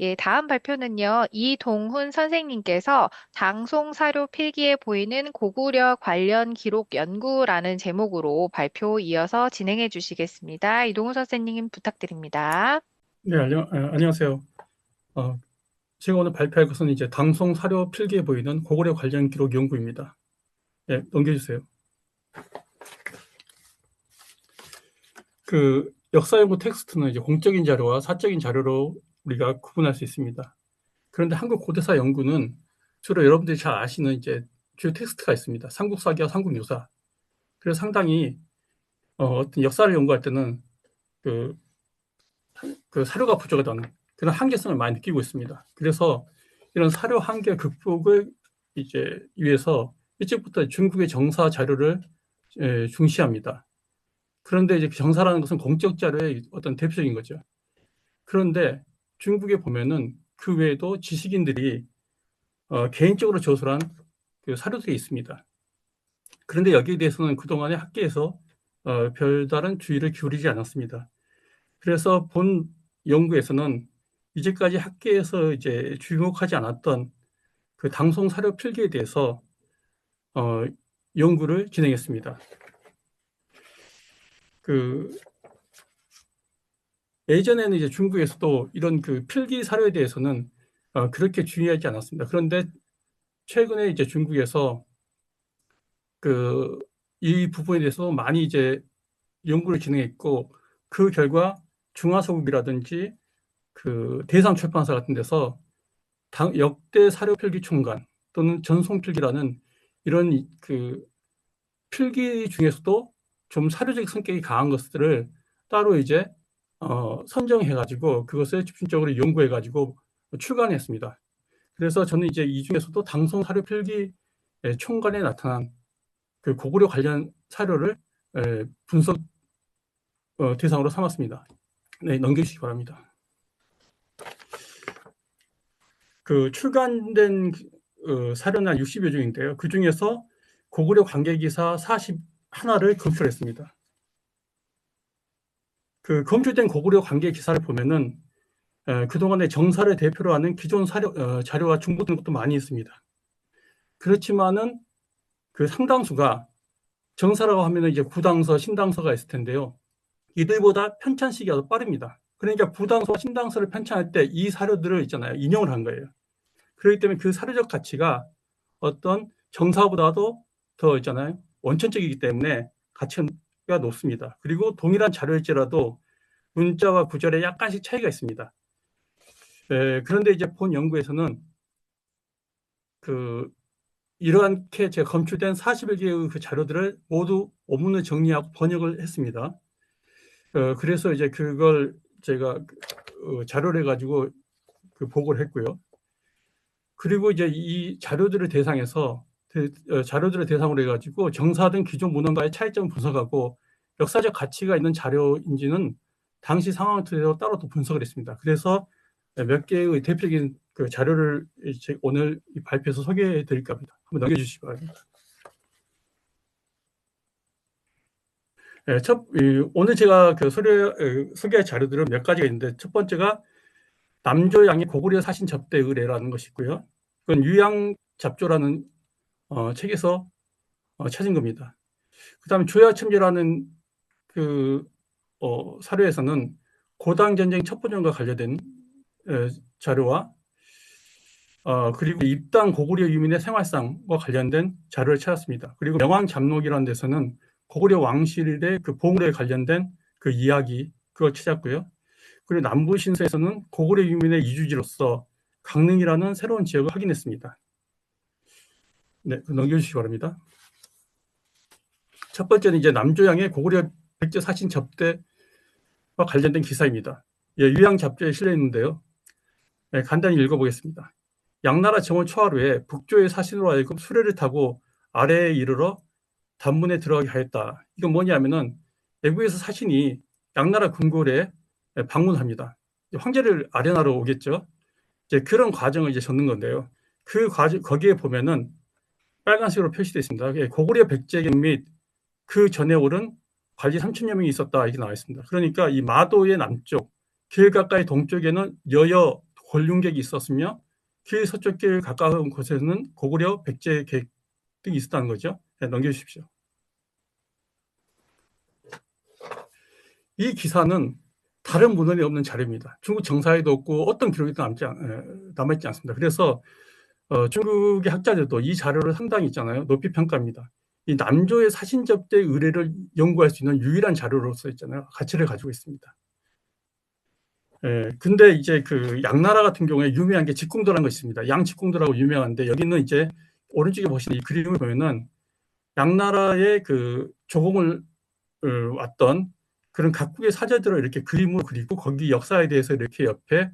예, 다음 발표는요, 이동훈 선생님께서 방송 사료 필기에 보이는 고구려 관련 기록 연구라는 제목으로 발표 이어서 진행해 주시겠습니다. 이동훈 선생님 부탁드립니다. 네, 안녕, 아, 안녕하세요. 어, 제가 오늘 발표할 것은 이제 당송 사료 필기에 보이는 고구려 관련 기록 연구입니다. 네, 넘겨주세요. 그 역사 연구 텍스트는 이제 공적인 자료와 사적인 자료로 우리가 구분할 수 있습니다. 그런데 한국 고대사 연구는 주로 여러분들이 잘 아시는 이제 주요 텍스트가 있습니다. 삼국사기와 삼국유사. 그래서 상당히 어, 어떤 역사를 연구할 때는 그, 그 사료가 부족하다는 그런 한계성을 많이 느끼고 있습니다. 그래서 이런 사료 한계 극복을 이제 위해서 일찍부터 중국의 정사 자료를 에, 중시합니다. 그런데 이제 정사라는 것은 공적 자료의 어떤 대표적인 거죠. 그런데 중국에 보면은 그 외에도 지식인들이 어, 개인적으로 저술한 그 사료들이 있습니다. 그런데 여기에 대해서는 그동안에 학계에서 어, 별다른 주의를 기울이지 않았습니다. 그래서 본 연구에서는 이제까지 학계에서 이제 주목하지 않았던 그 당송 사료 필기에 대해서 어, 연구를 진행했습니다. 그 예전에는 이제 중국에서도 이런 그 필기 사료에 대해서는 어, 그렇게 중요하지 않았습니다. 그런데 최근에 이제 중국에서 그 이 부분에 대해서 많이 이제 연구를 진행했고 그 결과 중화서국이라든지 그 대상 출판사 같은 데서 당, 역대 사료 필기 총관 또는 전송 필기라는 이런 그 필기 중에서도 좀 사료적 성격이 강한 것들을 따로 이제 어, 선정해가지고 그것을 집중적으로 연구해가지고 출간했습니다. 그래서 저는 이제 이 중에서도 당송 사료 필기 총관에 나타난 그 고구려 관련 사료를 에, 분석 어, 대상으로 삼았습니다. 네, 넘겨주시기 바랍니다. 그 출간된 어, 사료는 60여 종인데요. 그 중에서 고구려 관계기사 41를 검출했습니다. 그 검출된 고구려 관계 기사를 보면은 에, 그동안의 정사를 대표로 하는 기존 사료, 어, 자료와 중복된 것도 많이 있습니다. 그렇지만은 그 상당수가 정사라고 하면은 이제 구당서, 신당서가 있을 텐데요. 이들보다 편찬 시기가 더 빠릅니다. 그러니까 구당서와 신당서를 편찬할 때 이 사료들을 있잖아요. 인용을 한 거예요. 그렇기 때문에 그 사료적 가치가 어떤 정사보다도 더 있잖아요. 원천적이기 때문에 가치 가 높습니다. 그리고 동일한 자료일지라도 문자와 구절에 약간씩 차이가 있습니다. 에, 그런데 이제 본 연구에서는 그 이러한게 제가 검출된 41개의 그 자료들을 모두 원문을 정리하고 번역을 했습니다. 어, 그래서 이제 그걸 제가 어, 자료를 해가지고 그 보고를 했고요. 그리고 이제 이 자료들을 대상해서 어, 자료들을 대상으로 해가지고 정사 등 기존 문헌과의 차이점을 분석하고 역사적 가치가 있는 자료인지는 당시 상황을 토대로 따로 또 분석을 했습니다. 그래서 몇 개의 대표적인 그 자료를 오늘 발표해서 소개해 드릴까 합니다. 한번 넘겨주시기 바랍니다. 네, 첫, 오늘 제가 그 소개, 소개할 자료들은 몇 가지가 있는데, 첫 번째가 남조양의 고구려 사신 접대 의뢰라는 것이 있고요. 그건 유양 잡조라는 어, 책에서 어, 찾은 겁니다. 그 다음에 조야첨제라는 그 어, 사료에서는 고당 전쟁 첩보전과 관련된 에, 자료와 어, 그리고 입당 고구려 유민의 생활상과 관련된 자료를 찾았습니다. 그리고 명왕 잡록이라는 데서는 고구려 왕실의 그 보물에 관련된 그 이야기 그걸 찾았고요. 그리고 남부 신서에서는 고구려 유민의 이주지로서 강릉이라는 새로운 지역을 확인했습니다. 네, 넘겨주시기 바랍니다. 첫 번째는 이제 남조양의 고구려 백제 사신 접대와 관련된 기사입니다. 예, 유양 잡조에 실려 있는데요. 네, 간단히 읽어보겠습니다. 양나라 정원 초하루에 북조의 사신으로 하여금 수레를 타고 아래에 이르러 단문에 들어가게 하였다. 이건 뭐냐면은 외국에서 사신이 양나라 궁궐에 방문합니다. 황제를 아련하러 오겠죠. 이제 그런 과정을 이제 적는 건데요. 그 과정 거기에 보면은 빨간색으로 표시되어 있습니다. 예, 고구려 백제경 및 그 전에 오른 관리 3천여 명이 있었다 이렇게 나와 있습니다. 그러니까 이 마도의 남쪽 길 가까이 동쪽에는 여여 권륜객이 있었으며 길 서쪽 길 가까운 곳에는 고구려 백제 객 등이 있었다는 거죠. 네, 넘겨주십시오. 이 기사는 다른 문헌에 없는 자료입니다. 중국 정사에도 없고 어떤 기록에도 남지 않, 에, 남아있지 않습니다. 그래서 어, 중국의 학자들도 이 자료를 상당히 있잖아요. 높이 평가합니다. 이 남조의 사신 접대 의뢰를 연구할 수 있는 유일한 자료로서 있잖아요. 가치를 가지고 있습니다. 예, 근데 이제 그 양나라 같은 경우에 유명한 게 직궁도라는 것이 있습니다. 양직궁도라고 유명한데 여기는 이제 오른쪽에 보시는 이 그림을 보면은 양나라의 그 조공을 어, 왔던 그런 각국의 사제들을 이렇게 그림으로 그리고 거기 역사에 대해서 이렇게 옆에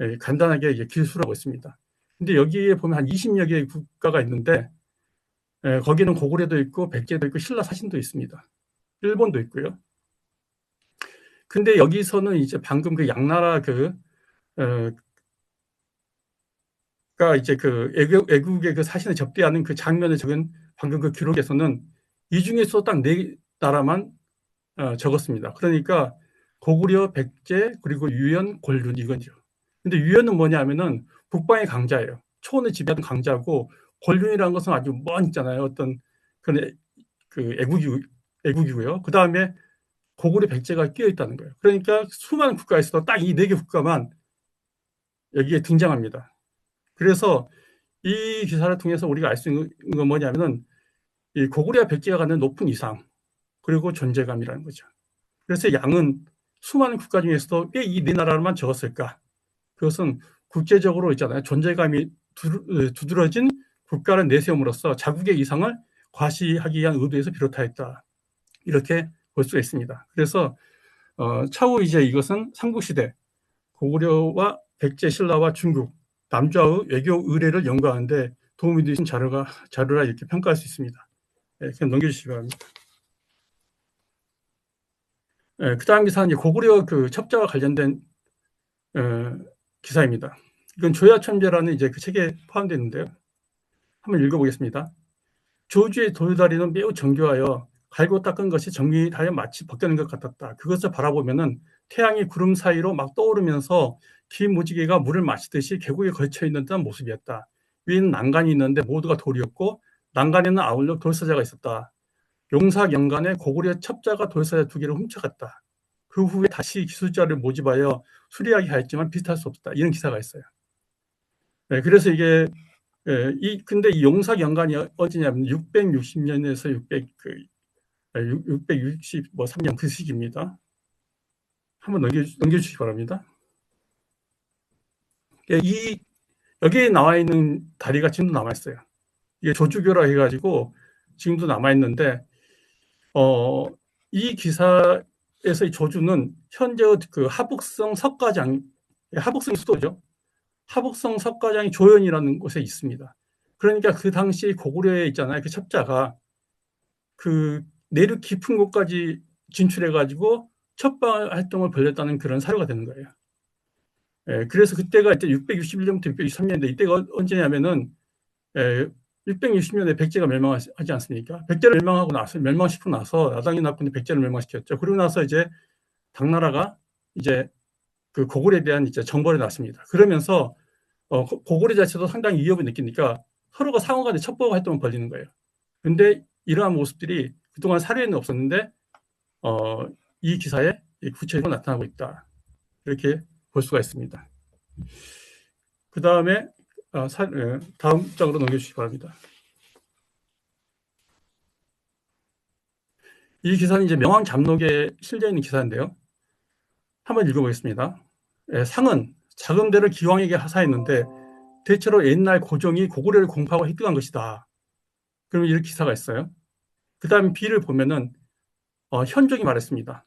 예, 간단하게 기술하고 있습니다. 근데 여기에 보면 한 20여 개의 국가가 있는데 예, 거기는 고구려도 있고 백제도 있고 신라 사신도 있습니다. 일본도 있고요. 근데 여기서는 이제 방금 그 양나라 그 어, 가 이제 그 애국, 애국의 그 사신을 접대하는 그 장면을 적은 방금 그 기록에서는 이 중에서 딱 네 나라만 어, 적었습니다. 그러니까 고구려, 백제, 그리고 유연, 곤륜 이건죠. 근데 유연은 뭐냐면은 북방의 강자예요. 초원을 지배하는 강자고 곤륜이라는 것은 아주 먼 있잖아요. 어떤 그런 그 애국이 애국이고요. 그 다음에 고구려 백제가 끼어 있다는 거예요. 그러니까 수많은 국가에서도 딱 이 네 개 국가만 여기에 등장합니다. 그래서 이 기사를 통해서 우리가 알 수 있는 건 뭐냐면은 이 고구려 백제가 갖는 높은 이상 그리고 존재감이라는 거죠. 그래서 양은 수많은 국가 중에서도 왜 이 네 나라만 적었을까? 그것은 국제적으로 있잖아요. 존재감이 두드러진 국가를 내세움으로써 자국의 이상을 과시하기 위한 의도에서 비롯하였다. 이렇게 볼 수가 있습니다. 그래서 어, 차후 이제 이것은 삼국시대 고구려와 백제 신라와 중국 남좌의 외교 의뢰를 연구하는데 도움이 되신 자료가 자료라 이렇게 평가할 수 있습니다. 네, 그냥 넘겨주시기 바랍니다. 네, 그 다음 기사는 고구려 그 첩자와 관련된 어, 기사입니다. 이건 조야천재라는 이제 그 책에 포함되어 있는데요. 한번 읽어보겠습니다. 조주의 돌다리는 매우 정교하여 갈고 닦은 것이 정밀하여 마치 벗겨낸 것 같았다. 그것을 바라보면은 태양이 구름 사이로 막 떠오르면서 긴 무지개가 물을 마시듯이 계곡에 걸쳐 있는 듯한 모습이었다. 위에는 난간이 있는데 모두가 돌이었고 난간에는 아울러 돌사자가 있었다. 용사 연간에 고구려 첩자가 돌사자 두 개를 훔쳐갔다. 그 후에 다시 기술자를 모집하여 수리하게 하였지만 비슷할 수 없다. 이런 기사가 있어요. 네, 그래서 이게 예, 이 근데 이 용사 연간이 어디냐면 660년에서 600 그 663년 그 시기입니다. 한번 넘겨, 넘겨 주시기 바랍니다. 예, 이, 여기에 나와 있는 다리가 지금도 남아 있어요. 이게 조주교라 해가지고 지금도 남아 있는데, 어, 이 기사 에서 이 조주는 현재 그 하북성 석가장, 예, 하북성 수도죠. 하북성 석가장이 조연이라는 곳에 있습니다. 그러니까 그 당시 고구려에 있잖아요. 그 첩자가 그 내륙 깊은 곳까지 진출해가지고 첩방 활동을 벌였다는 그런 사료가 되는 거예요. 예, 그래서 그때가 이제 661년부터 623년인데 이때가 언제냐면은 예, 660년에 백제가 멸망하지 않습니까? 백제를 멸망하고 나서 멸망시키고 나서 야당이 나쁜데 백제를 멸망시켰죠. 그리고 나서 이제 당나라가 이제 그 고구려에 대한 이제 정벌이 났습니다. 그러면서 어, 고구려 자체도 상당히 위협을 느끼니까 서로가 상호간에 첩보 활동을 벌리는 거예요. 근데 이러한 모습들이 그동안 사례는 없었는데 어, 이 기사에 구체적으로 나타나고 있다. 이렇게 볼 수가 있습니다. 그 다음에 어, 예, 다음 장으로 넘겨주시기 바랍니다. 이 기사는 이제 명왕 잡록에 실려 있는 기사인데요. 한번 읽어보겠습니다. 예, 상은 데를 기왕에게 하사했는데 대체로 옛날 고종이 고구려를 공파하고 획득한 것이다. 그러면 이렇게 기사가 있어요. 그 다음 B를 보면은 어, 현종이 말했습니다.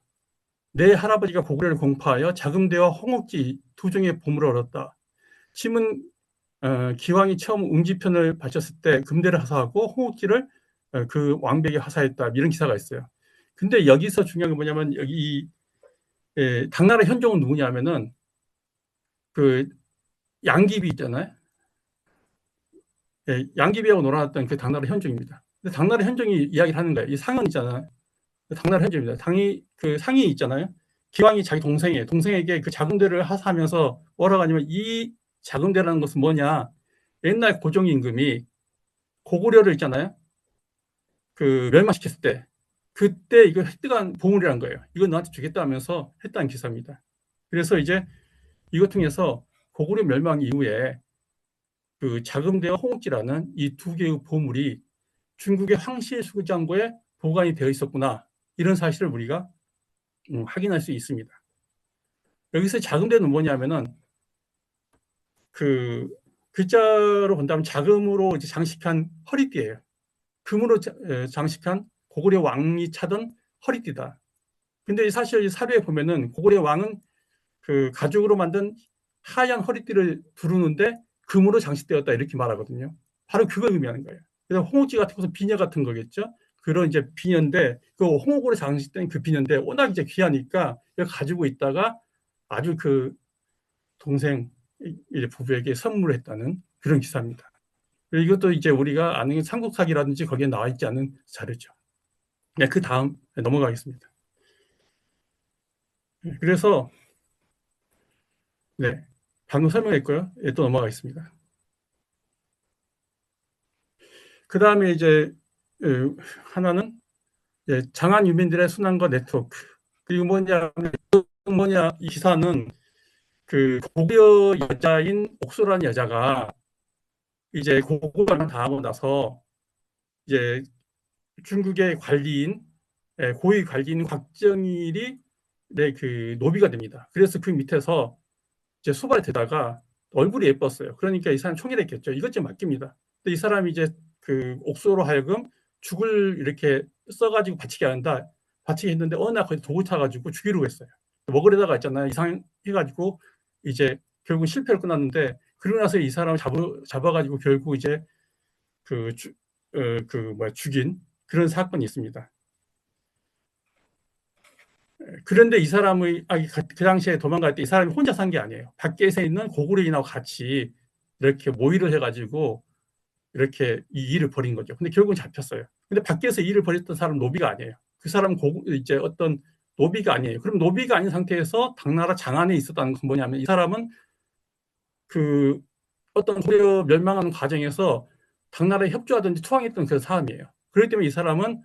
내 할아버지가 고구려를 공파하여 자금대와 홍옥지 두 종의 보물을 얻었다. 침은 어, 기왕이 처음 웅지편을 바쳤을 때 금대를 하사하고 홍옥지를 어, 그 왕백에 하사했다. 이런 기사가 있어요. 근데 여기서 중요한 게 뭐냐면 여기 예, 당나라 현종은 누구냐면은 그 양귀비 있잖아요. 예, 양귀비하고 놀아놨던 그 당나라 현종입니다. 근데 당나라 현종이 이야기를 하는 거예요. 이 상은 있잖아. 당나라 현종입니다. 당이 그 상이 있잖아요. 기왕이 자기 동생이에요. 동생에게 그 자금들을 하사하면서 뭐라고 하냐면 이 자금대라는 것은 뭐냐? 옛날 고종임금이 고구려를 있잖아요. 그 멸망시켰을 때 그때 이거 획득한 보물이란 거예요. 이거 너한테 주겠다 하면서 했다는 기사입니다. 그래서 이제 이것 통해서 고구려 멸망 이후에 그 자금대와 홍옥지라는 이 두 개의 보물이 중국의 황실 수장고에 보관이 되어 있었구나 이런 사실을 우리가 음, 확인할 수 있습니다. 여기서 자금대는 뭐냐면은 그 글자로 본다면 자금으로 이제 장식한 허리띠예요. 금으로 장식한 고구려 왕이 차던 허리띠다. 근데 사실 사료에 보면은 고구려 왕은 그 가죽으로 만든 하얀 허리띠를 두르는데 금으로 장식되었다 이렇게 말하거든요. 바로 그걸 의미하는 거예요. 그래서 홍옥지 같은 것은 비녀 같은 거겠죠. 그런 이제 비녀인데 그 홍옥으로 장식된 그 비녀인데 워낙 이제 귀하니까 가지고 있다가 아주 그 동생 부부에게 선물했다는 그런 기사입니다. 이것도 이제 우리가 아는 삼국사기라든지 거기에 나와 있지 않은 자료죠. 네, 그 다음 넘어가겠습니다. 네, 그래서 네, 방금 설명했고요. 예, 또 넘어가겠습니다. 그 다음에 이제 어, 하나는 장안 유민들의 순환과 네트워크 그리고 뭐냐 뭐냐 이 기사는 그 고려 여자인 옥소라는 여자가 이제 고고를 다 하고 나서 이제 중국의 관리인 예, 고위 관리인 곽정일이 네, 그 노비가 됩니다. 그래서 그 밑에서 이제 수발에 대다가 얼굴이 예뻤어요. 그러니까 이 사람 총애했겠죠. 이것 좀 맡깁니다. 근데 이 사람이 이제 그 옥소로 하여금 죽을 이렇게 써가지고 바치게 한다. 바치게 했는데 어느 날 거기 도구 타가지고 죽이려고 했어요. 먹으려다가 있잖아요. 이상해가지고 이제 결국 실패로 끝났는데 그러고 나서 이 사람을 잡아, 잡아가지고 결국 이제 그, 주, 어, 그, 뭐, 죽인 그런 사건이 있습니다. 그런데 이 사람의, 아, 그 당시에 도망갈 때 이 사람이 혼자 산 게 아니에요. 밖에서 있는 고구려인하고 같이 이렇게 모의를 해가지고 이렇게 이 일을 벌인 거죠. 근데 결국은 잡혔어요. 근데 밖에서 일을 벌였던 사람 노비가 아니에요. 그 사람 고, 이제 어떤 노비가 아니에요. 그럼 노비가 아닌 상태에서 당나라 장안에 있었다는 건 뭐냐면 이 사람은 그 어떤 고려 멸망하는 과정에서 당나라에 협조하든지 투항했던 그런 사람이에요. 그렇기 때문에 이 사람은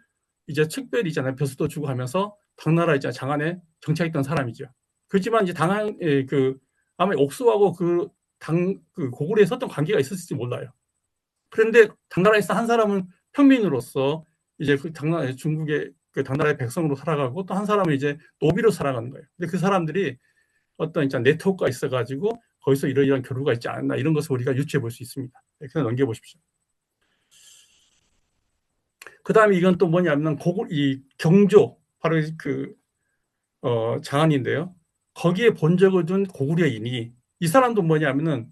이제 특별히잖아요. 벼슬도 주고 하면서 당나라 이제 장안에 정착했던 사람이죠. 그렇지만 이제 당한 예, 그 아마 옥수하고 그 당 그 고구려에 섰던 관계가 있었을지 몰라요. 그런데 당나라에서 한 사람은 평민으로서 이제 그 당나라 중국의 그 당나라의 백성으로 살아가고 또 한 사람은 이제 노비로 살아가는 거예요. 근데 그 사람들이 어떤 이제 네트워크가 있어가지고 거기서 이러이러한 교류가 있지 않나 이런 것을 우리가 유추해 볼 수 있습니다. 네, 그냥 넘겨보십시오. 그 다음에 이건 또 뭐냐면 고구, 이 경조 바로 그 어, 장안인데요. 거기에 본적을 둔 고구려인이 이 사람도 뭐냐면은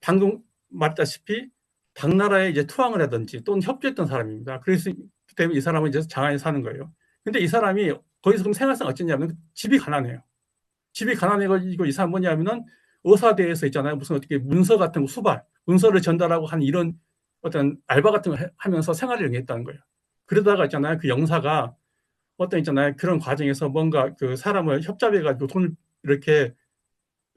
방금 말다시피 당나라에 이제 투항을 하든지 또는 협조했던 사람입니다. 그래서 때문에 이 사람은 이제 장안에 사는 거예요. 근데 이 사람이 거기서 그럼 생활상 어쩌냐면 집이 가난해요. 집이 가난해가지고 이 사람 뭐냐면은 의사대에서 있잖아요. 무슨 어떻게 문서 같은 거 수발, 문서를 전달하고 한 이런 어떤 알바 같은 걸 하면서 생활을 영위했다는 거예요. 그러다가 있잖아요. 그 영사가 어떤 있잖아요. 그런 과정에서 뭔가 그 사람을 협잡해가지고 돈을 이렇게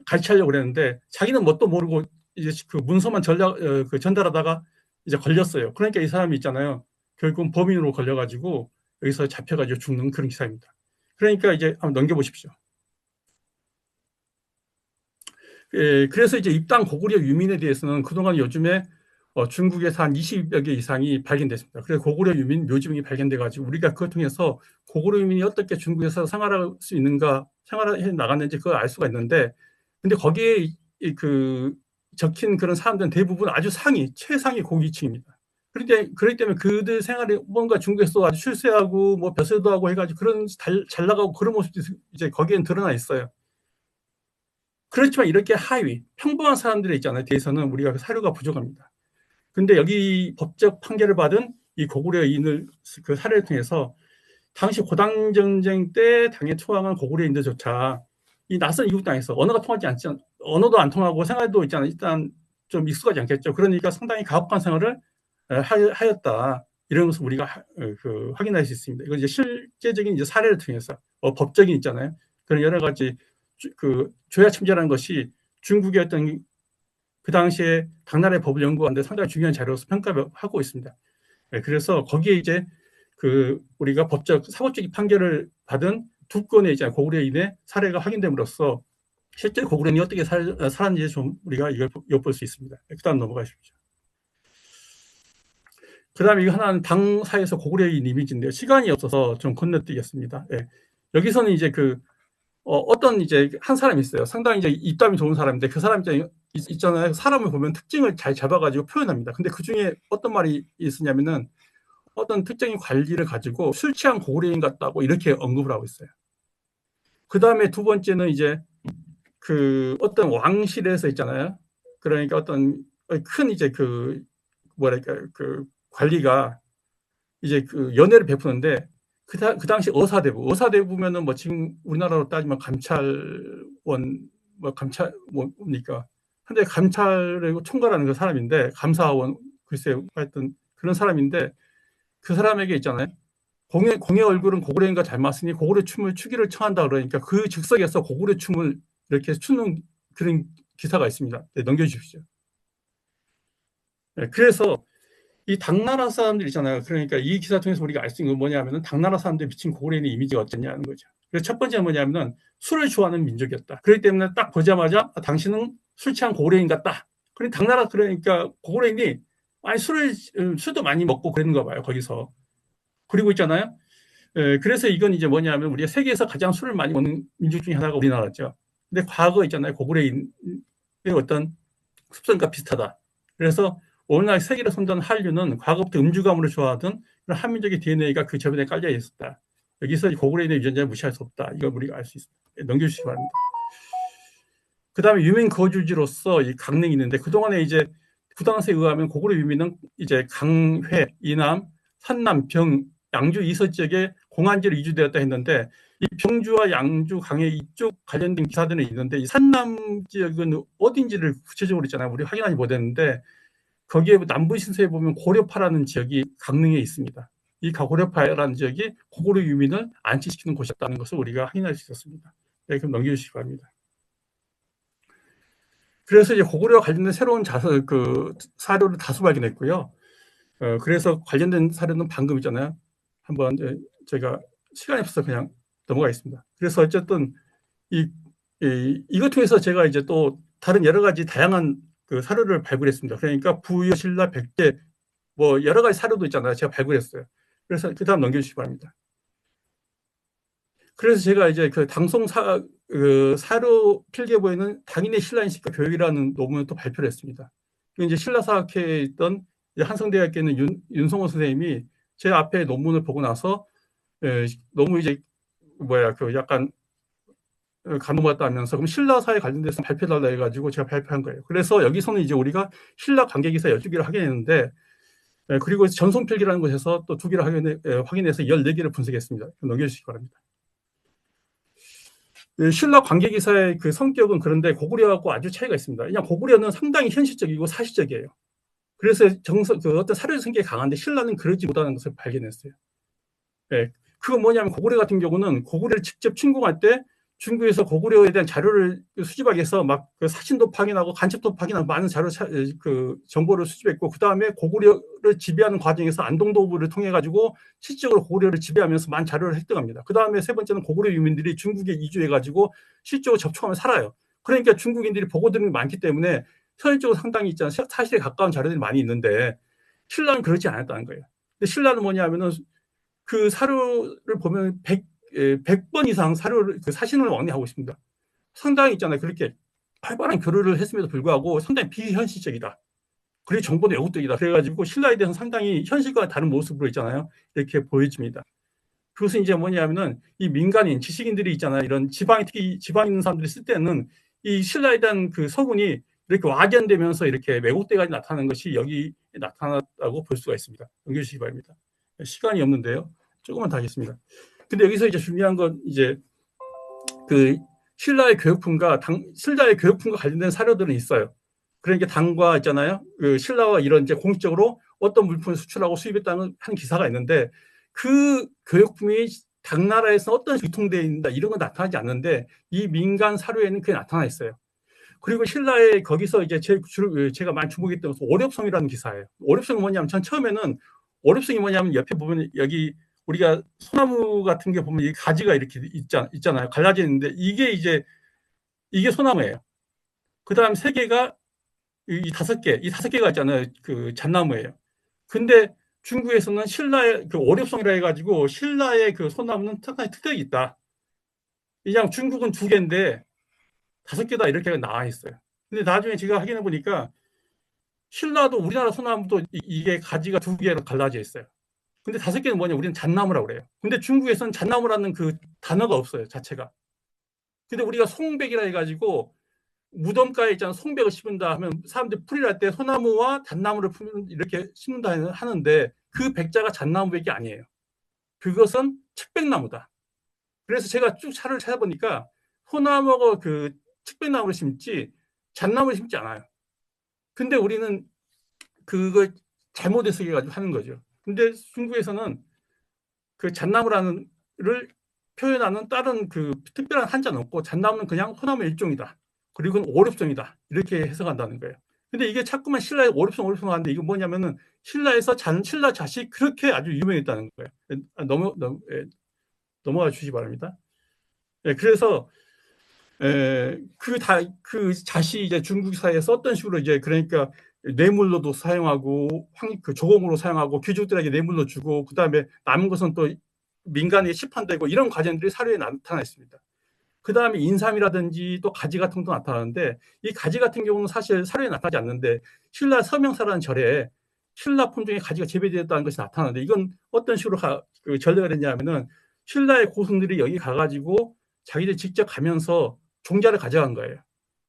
가르치려고 그랬는데 자기는 뭣도 모르고 이제 그 문서만 전략, 어, 그 전달하다가 이제 걸렸어요. 그러니까 이 사람이 있잖아요. 결국은 범인으로 걸려가지고 여기서 잡혀가지고 죽는 그런 기사입니다. 그러니까 이제 한번 넘겨보십시오. 예, 그래서 이제 입당 고구려 유민에 대해서는 그동안 요즘에 어, 중국에서 한 20여 개 이상이 발견됐습니다. 그래서 고구려 유민 묘지명이 발견돼가지고 우리가 그걸 통해서 고구려 유민이 어떻게 중국에서 생활할 수 있는가, 생활해 나갔는지 그걸 알 수가 있는데, 근데 거기에 그 적힌 그런 사람들은 대부분 아주 상위, 최상위 고위층입니다. 그런데 그렇기 때문에 그들 생활이 뭔가 중국에서 아주 출세하고 뭐 벼슬도 하고 해가지고 그런 잘, 잘 나가고 그런 모습이 이제 거기엔 드러나 있어요. 그렇지만 이렇게 하위, 평범한 사람들에 있잖아요. 대해서는 우리가 사료가 부족합니다. 근데 여기 법적 판결을 받은 이 고구려인을 그 사례를 통해서 당시 고당 전쟁 때 당에 투항한 고구려인들조차 이 낯선 이국 땅에서 언어가 통하지 않지 언어도 안 통하고 생활도 있잖아요. 일단 좀 익숙하지 않겠죠. 그러니까 상당히 가혹한 생활을 하였다. 이런 것을 우리가 어, 그 확인할 수 있습니다. 이건 이제 실제적인 이제 사례를 통해서 어, 법적인 있잖아요. 그런 여러 가지 그 조야 침제라는 것이 중국의 어떤 그 당시에 당나라의 법을 연구하는데 상당히 중요한 자료로서 평가하고 있습니다. 네, 그래서 거기에 이제 그 우리가 법적 사법적 판결을 받은 두 건의 이제 고구려인의 사례가 확인됨으로써 실제 고구려인이 어떻게 살, 살았는지 좀 우리가 이걸 엿볼 수 있습니다. 네, 그다음 넘어가십시오. 그 다음에 이거 하나는 당사에서 고구려인 이미지인데요. 시간이 없어서 좀 건너뛰겠습니다. 예. 여기서는 이제 그 어, 떤 이제 한 사람이 있어요. 상당히 이제 입담이 좋은 사람인데 그 사람 있잖아요. 사람을 보면 특징을 잘 잡아가지고 표현합니다. 근데 그 중에 어떤 말이 있으냐면은 어떤 특정인 관리를 가지고 술 취한 고구려인 같다고 이렇게 언급을 하고 있어요. 그 다음에 두 번째는 이제 그 어떤 왕실에서 있잖아요. 그러니까 어떤 큰 이제 그 뭐랄까 그 관리가 이제 그 연애를 베푸는데 그, 다, 그 당시 어사대부, 어사대부면은 뭐 지금 우리나라로 따지면 감찰원, 뭐 감찰, 뭡니까. 근데 감찰을 총괄하는 그 사람인데, 감사원, 글쎄, 하여튼 그런 사람인데, 그 사람에게 있잖아요. 공의, 공의 얼굴은 고구려인과 닮았으니 고구려 춤을 추기를 청한다 그러니까 그 즉석에서 고구려 춤을 이렇게 추는 그런 기사가 있습니다. 네, 넘겨주십시오. 네, 그래서 이 당나라 사람들 있잖아요. 그러니까 이 기사 통해서 우리가 알 수 있는 건 뭐냐면은 당나라 사람들 비친 고구려인의 이미지가 어땠냐는 거죠. 그래서 첫 번째 뭐냐면은 술을 좋아하는 민족이었다. 그렇기 때문에 딱 보자마자 아, 당신은 술 취한 고구려인 같다. 그러 당나라 그러니까 고구려인이 아니 술을 음, 술도 많이 먹고 그랬는가 봐요. 거기서 그리고 있잖아요. 에, 그래서 이건 이제 뭐냐면 우리가 세계에서 가장 술을 많이 먹는 민족 중에 하나가 우리나라죠. 근데 과거 있잖아요. 고구려인의 어떤 습성과 비슷하다. 그래서 오늘날 세계를 손던 한류는 과거부터 음주감으로 좋아하던 한민족의 DNA가 그 저변에 깔려 있었다. 여기서 고구려인의 유전자를 무시할 수 없다. 이걸 우리가 알 수 있습니다. 예, 넘겨주시기 바랍니다. 그 다음에 유명 거주지로서 이 강릉이 있는데 그동안에 이제 부당세에 의하면 고구려 유민은 이제 강회, 이남, 산남, 병, 양주 이서 지역에 공안지로 이주되었다 했는데 이 병주와 양주, 강해 이쪽 관련된 기사들은 있는데 이 산남 지역은 어딘지를 구체적으로 있잖아요. 우리 확인하지 못했는데 거기에 남부 신서에 보면 고려파라는 지역이 강릉에 있습니다. 이 고려파라는 지역이 고구려 유민을 안치시키는 곳이었다는 것을 우리가 확인할 수 있었습니다. 네, 그럼 넘겨주시기 바랍니다. 그래서 이제 고구려와 관련된 새로운 자서, 그 사료를 다수 발견했고요. 어, 그래서 관련된 사료는 방금 있잖아요. 한번 제가 시간이 없어서 그냥 넘어가겠습니다. 그래서 어쨌든 이, 이, 이것 통해서 제가 이제 또 다른 여러 가지 다양한 그 사료를 발굴했습니다. 그러니까 부여 신라 백제 뭐 여러 가지 사료도 있잖아요. 제가 발굴했어요. 그래서 그 다음 넘겨주시기 바랍니다. 그래서 제가 이제 그 당송 사, 그 사료 필기에 보이는 당인의 신라인식과 교육이라는 논문을 또 발표를 했습니다. 이제 신라사학회에 있던 한성대학교에 있는 윤, 윤성호 선생님이 제 앞에 논문을 보고 나서 에, 너무 이제 뭐야 그 약간 하면서 그럼 신라사에 관련돼서 발표달라 해가지고 제가 발표한 거예요. 그래서 여기서는 이제 우리가 신라 관계기사 12개를 확인했는데 그리고 전송필기라는 곳에서 또 두 개를 확인해, 확인해 서 14개를 분석했습니다. 넘겨주시기 바랍니다. 신라 관계기사의 그 성격은 그런데 고구려하고 아주 차이가 있습니다. 그냥 고구려는 상당히 현실적이고 사실적이에요. 그래서 정서, 그 어떤 사료 성격이 강한데 신라는 그러지 못하는 것을 발견했어요. 네. 그건 뭐냐면 고구려 같은 경우는 고구려를 직접 침공할 때 중국에서 고구려에 대한 자료를 수집하기 위해서 막 그 사진도 확인하고 간첩도 확인하고 많은 자료 그 정보를 수집했고 그 다음에 고구려를 지배하는 과정에서 안동도부를 통해 가지고 실질적으로 고구려를 지배하면서 많은 자료를 획득합니다. 그 다음에 세 번째는 고구려 유민들이 중국에 이주해 가지고 실제로 접촉하면 살아요. 그러니까 중국인들이 보고들이 많기 때문에 현실적으로 상당히 있잖아요. 사실에 가까운 자료들이 많이 있는데 신라는 그렇지 않았다는 거예요. 근데 신라는 뭐냐면은 그 사료를 보면 100 100번 예, 이상 사료를 그 사신을 왕래하고 있습니다. 상당히 있잖아요. 그렇게 활발한 교류를 했음에도 불구하고 상당히 비현실적이다. 그리고 정보도 왜곡적이다. 그래가지고 신라에 대해서 상당히 현실과 다른 모습으로 있잖아요. 이렇게 보여집니다. 그것은 이제 뭐냐면은 이 민간인, 지식인들이 있잖아요. 이런 지방에 특히 지방에 있는 사람들이 쓸 때는 이 신라에 대한 그 서문이 이렇게 와견되면서 이렇게 왜곡돼가 나타나는 것이 여기 나타났다고 볼 수가 있습니다. 넘겨주시기 바랍니다. 시간이 없는데요. 조금만 더 하겠습니다. 근데 여기서 이제 중요한 건 이제 그 신라의 교육품과 당, 신라의 교육품과 관련된 사료들은 있어요. 그러니까 당과 있잖아요. 그 신라와 이런 이제 공식적으로 어떤 물품을 수출하고 수입했다는 한 기사가 있는데 그 교육품이 당나라에서 어떤 유통되어 있다 이런 건 나타나지 않는데 이 민간 사료에는 그게 나타나 있어요. 그리고 신라의 거기서 이제 제, 주로 제가 많이 주목했던 것은 오렵성이라는 기사예요. 오렵성이 뭐냐면 전 처음에는 오렵성이 뭐냐면 옆에 보면 여기 우리가 소나무 같은 게 보면 이 가지가 이렇게 있잖, 있잖아요. 갈라져 있는데 이게 이제 이게 소나무예요. 그 다음 세 개가 이, 이 다섯 개, 이 다섯 개가 있잖아요. 그 잣나무예요. 근데 중국에서는 신라의 그 오렵성이라 해가지고 신라의 그 소나무는 특한 특색이 있다. 그냥 중국은 두 개인데 다섯 개다 이렇게 나와 있어요. 근데 나중에 제가 확인해 보니까 신라도 우리나라 소나무도 이, 게 가지가 두 개로 갈라져 있어요. 근데 다섯 개는 뭐냐? 우리는 잣나무라고 그래요. 근데 중국에서는 잣나무라는 그 단어가 없어요, 자체가. 근데 우리가 송백이라 해가지고 무덤가에 있잖아 송백을 심은다 하면 사람들이 풀이할 때 소나무와 잣나무를 이렇게 심는다 하는데 그 백자가 잣나무백이 아니에요. 그것은 측백나무다. 그래서 제가 쭉 차를 찾아보니까 소나무가 그 측백나무를 심지 잣나무를 심지 않아요. 근데 우리는 그걸 잘못 해석해가지고 하는 거죠. 근데 중국에서는 그 잣나무라는 를 표현하는 다른 그 특별한 한자는 없고 잣나무는 그냥 소나무 일종이다. 그리고 오렵성이다. 이렇게 해석한다는 거예요. 근데 이게 자꾸만 신라의 오렵성 오렵성 하는데 이거 뭐냐면은 신라에서 잔 신라 자식 그렇게 아주 유명했다는 거예요. 넘어 넘, 예, 넘어가 주시기 바랍니다. 예, 그래서 그 다그 그 자시 이제 중국 사회에서 어떤 식으로 이제 그러니까 뇌물로도 사용하고 황, 그 조공으로 사용하고 귀족들에게 뇌물로 주고 그 다음에 남은 것은 또 민간에 시판되고 이런 과정들이 사료에 나타나 있습니다. 그 다음에 인삼이라든지 또 가지 같은 것도 나타나는데 이 가지 같은 경우는 사실 사료에 나타나지 않는데 신라 서명사라는 절에 신라 품종의 가지가 재배되었다는 것이 나타나는데 이건 어떤 식으로 가, 그 전례가 됐냐면은 신라의 고승들이 여기 가가지고 자기들 직접 가면서 종자를 가져간 거예요.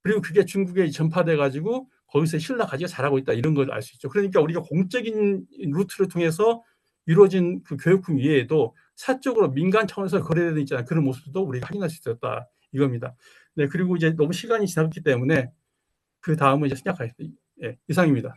그리고 그게 중국에 전파돼 가지고 거기서 신라 가지가 자라고 있다 이런 걸 알 수 있죠. 그러니까 우리가 공적인 루트를 통해서 이루어진 그 교육품 이외에도 사적으로 민간 차원에서 거래되는 있잖아요. 그런 모습도 우리가 확인할 수 있었다 이겁니다. 네 그리고 이제 너무 시간이 지났기 때문에 그 다음은 이제 생각하겠습니다. 예, 이상입니다.